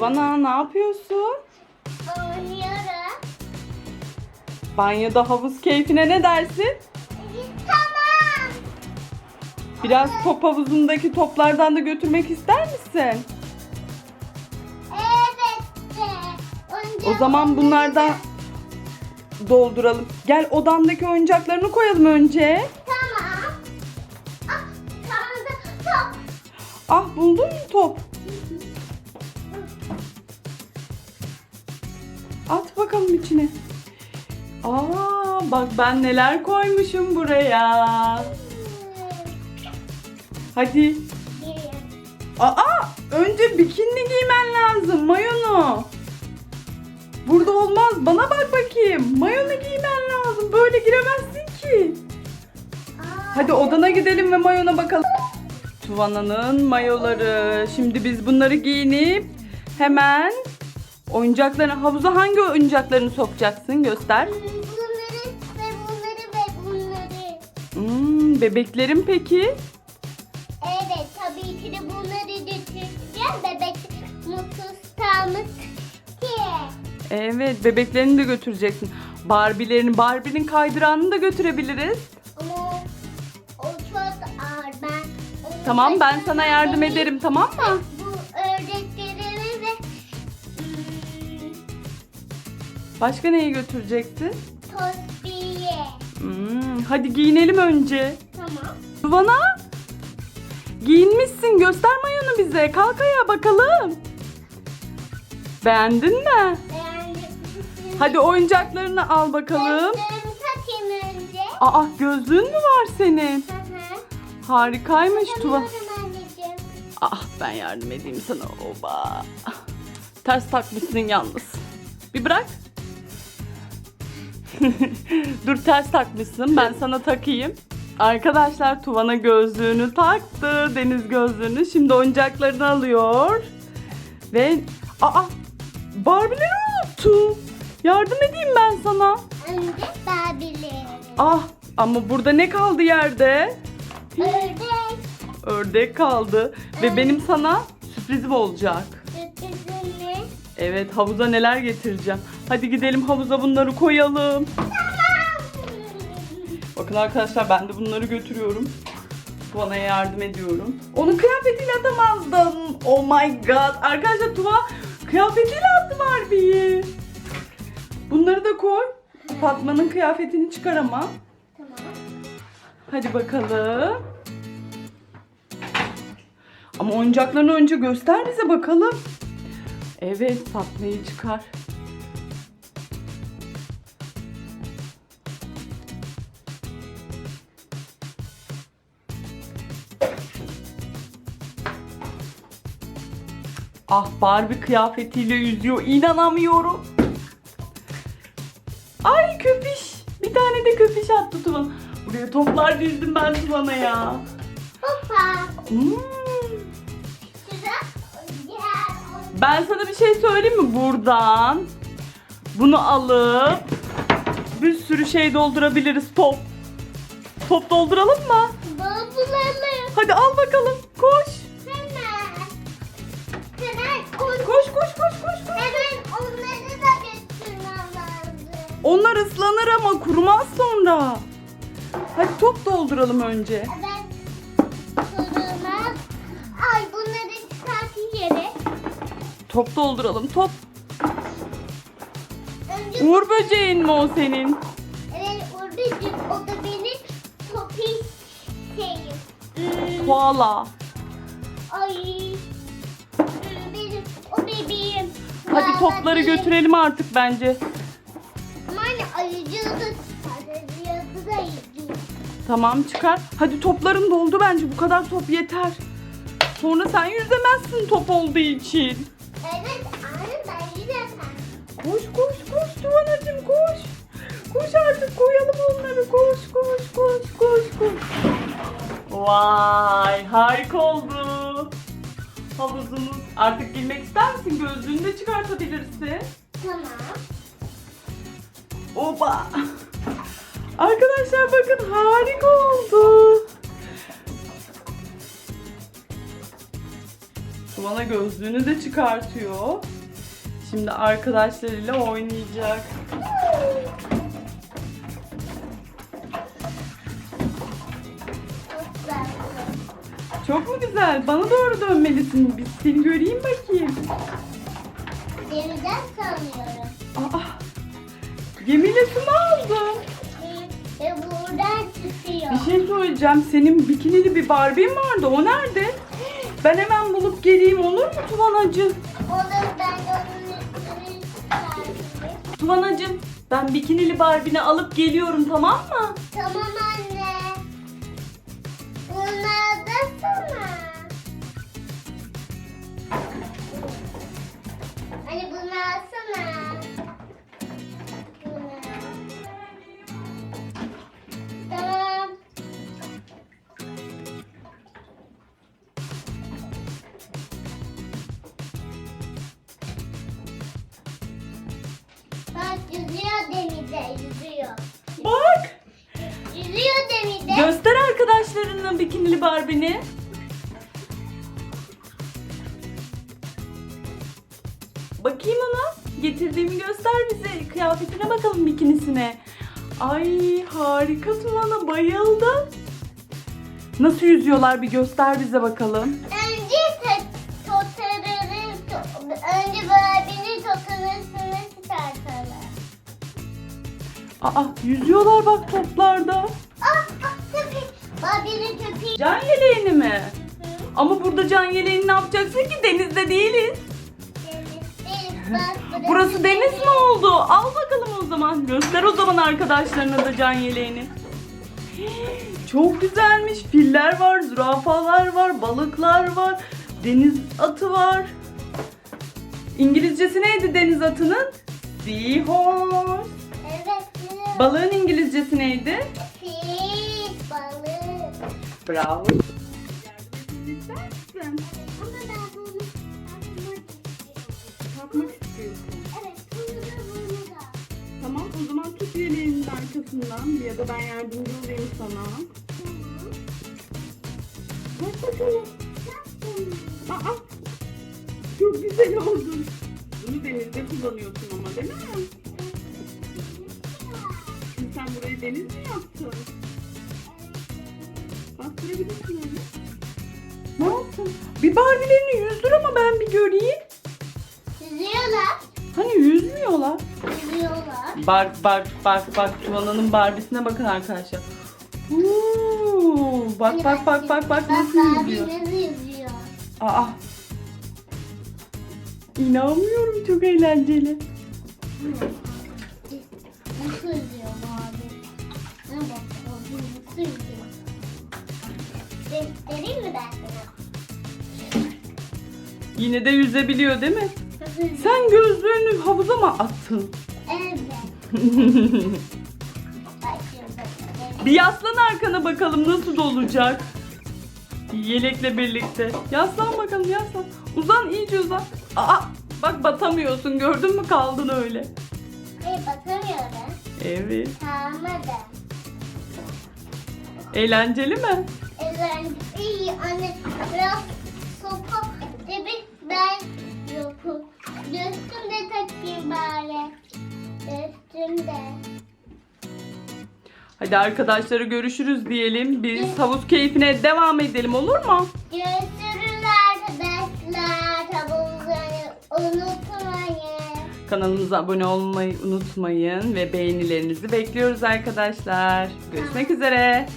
Tuvana ne yapıyorsun? Oynuyorum. Banyoda havuz keyfine ne dersin? Tamam. Biraz top havuzundaki toplardan da götürmek ister misin? Evet de. O zaman bunlardan dolduralım. Gel odandaki oyuncaklarını koyalım önce. Tamam. Ah, kaldı. Top. Ah buldun mu top? At bakalım içine. Aa bak ben neler koymuşum buraya. Hadi. Aa önce bikini giymen lazım mayonu. Burada olmaz. Bana bak bakayım. Mayonu giymen lazım. Böyle giremezsin ki. Hadi odana gidelim ve mayona bakalım. Tuvana'nın mayoları. Şimdi biz bunları giyinip hemen oyuncaklarını havuza hangi oyuncaklarını sokacaksın göster. Bunları ve bunları ve bunları. Hmm, bebeklerin peki? Evet tabii ki de bunları götüreceğim. Bebek mutsuz kalmış ki. Evet bebeklerini de götüreceksin. Barbie'lerini, Barbie'nin kaydıranını da götürebiliriz. Ama o çok ağır. Ben Tamam ben sana yardım ederim tamam mı? Başka neyi götüreceksin? tospiye. Hmm, hadi giyinelim önce. Tamam. Tuvana giyinmişsin göster mayonu bize. Kalk ayağa bakalım. Beğendin mi? Beğendim. Hadi oyuncaklarını al bakalım. Gözlüğümü takayım önce. Aa gözlüğün mü var senin? Hı hı. Harikaymış Tuva. Anneciğim. Ah ben yardım edeyim sana. Oba. Ters takmışsın yalnız. Bir bırak. Dur ters takmışsın. Ben sana takayım. Arkadaşlar Tuvana gözlüğünü taktı. Deniz gözlüğünü. Şimdi oyuncaklarını alıyor. Ve aa Barbie'leri unuttum. Yardım edeyim ben sana. Önce Barbie'leri. Ah ama burada ne kaldı yerde? Ördek. Ördek kaldı. Ve benim sana sürprizim olacak. Sürprizini. Evet havuza neler getireceğim. Hadi gidelim havuza bunları koyalım. Bakın arkadaşlar ben de bunları götürüyorum. Tuvan'a yardım ediyorum. Onun kıyafetiyle atamazdım. Oh my god. Arkadaşlar Tuva kıyafetiyle attı Barbie'yi. Bunları da koy. Fatma'nın kıyafetini çıkar ama. Tamam. Hadi bakalım. Ama oyuncaklarını önce göster bize bakalım. Evet Fatma'yı çıkar. Ah Barbie kıyafetiyle yüzüyor. İnanamıyorum. Ay köpiş. Bir tane de köpiş attı Tuvan. Buraya toplar dizdim ben Tuvan'a ya. Hoppa. Hmm. Ben sana bir şey söyleyeyim mi? Buradan bunu alıp bir sürü şey doldurabiliriz top. Top dolduralım mı? Bulalım. Hadi al bakalım. Koş. Hemen. Hemen koş. Koş koş koş koş. koş. Hemen onları da götürmem lazım. Onlar ıslanır ama kurumaz sonra. Hadi top dolduralım önce. Evet. Top dolduralım top. Önce Uğur böceğin mi o senin? evet oradacık o da benim topi şeyim. Hmm, Koala. Ay. Hmm, Benim o bebeğim. Hadi Vallahi topları benim. götürelim artık bence. Ama anne ayıcığı da ayıcığı da ayıcığı. Tamam çıkar. Hadi topların doldu bence. Bu kadar top yeter. Sonra sen yüzemezsin top olduğu için. Vay harika oldu. Havuzumuz. Artık girmek ister misin? Gözlüğünü de çıkartabilirsin. Tamam. Oba. Arkadaşlar bakın harika oldu. Tuvana gözlüğünü de çıkartıyor. Şimdi arkadaşlarıyla oynayacak. Güzel? Bana doğru dönmelisin. Bir seni göreyim bakayım. Denizden sanıyorum. Aa, gemiyle su mu aldın? Ve buradan çıkıyor. Bir şey söyleyeceğim. Senin bikinili bir Barbie'n vardı. O nerede? Ben hemen bulup geleyim olur mu Tuvanacığım? Olur ben de onun. Tuvanacığım ben bikinili Barbie'ni alıp geliyorum tamam mı? Tamam anne. Bak yüzüyor denizde yüzüyor. Bak Yüzüyor denizde. göster arkadaşlarına bikinili Barbie'ni. Bakayım ona. Getirdiğimi göster bize. Kıyafetine bakalım bikinisine. Ay harika Tuvana bayıldım. Nasıl yüzüyorlar bir göster bize bakalım. Aa yüzüyorlar bak toplarda. Ah, ah köpek. Barbie'nin köpeği. Can yeleğini mi? Hı, Ama burada can yeleğini ne yapacaksın ki? Denizde değiliz. Deniz, deniz, bak Burası deniz mi oldu? Al bakalım o zaman. Göster o zaman arkadaşlarına da can yeleğini. Çok güzelmiş. Filler var, zürafalar var, balıklar var, deniz atı var. İngilizcesi neydi deniz atının? Seahorse. Balığın İngilizcesi neydi? Fiş, balık. Bravo. Ama ben bunu takmak Takmak istiyorsun. Evet, bunu da bunu da. Tamam o zaman tut yeleğinin arkasından ya da ben yardımcı olayım sana. Tamam. Bak bakalım. Yaptım. Aa, çok güzel oldun. Bunu denizde kullanıyorsun ama değil mi? Burayı deniz mi yaptın? Bastırabilirsin öyle. Ne yaptın? Bir Barbie'lerini yüzdür ama ben bir göreyim. Yüzüyorlar. Hani yüzmüyorlar. Yüzüyorlar. Bak bak bak bak Tuvana'nın Barbie'sine bakın arkadaşlar. Uuu, bak bak bak bak bak nasıl yüzüyor. yüzüyor? Aa. İnanmıyorum çok eğlenceli. Nasıl yüzüyor Barbie? Göstereyim mi ben sana? Yine de yüzebiliyor değil mi? Sen gözlüğünü havuza mı attın? Evet. Bir yaslan arkana bakalım nasıl olacak. Yelekle birlikte. Yaslan bakalım yaslan. Uzan iyice uzan. Aa bak batamıyorsun gördün mü kaldın öyle. Hey bakamıyorum. Evet. Kalmadı. Eğlenceli mi? Eğlenceli. İyi anne biraz sopa gibi ben yokum. Üstümde takayım bari. Üstümde. Hadi arkadaşlara görüşürüz diyelim. Biz havuz keyfine devam edelim olur mu? Görüşürüz arkadaşlar. Tabuğunuzu unutmayın. Kanalımıza abone olmayı unutmayın ve beğenilerinizi bekliyoruz arkadaşlar. Görüşmek üzere.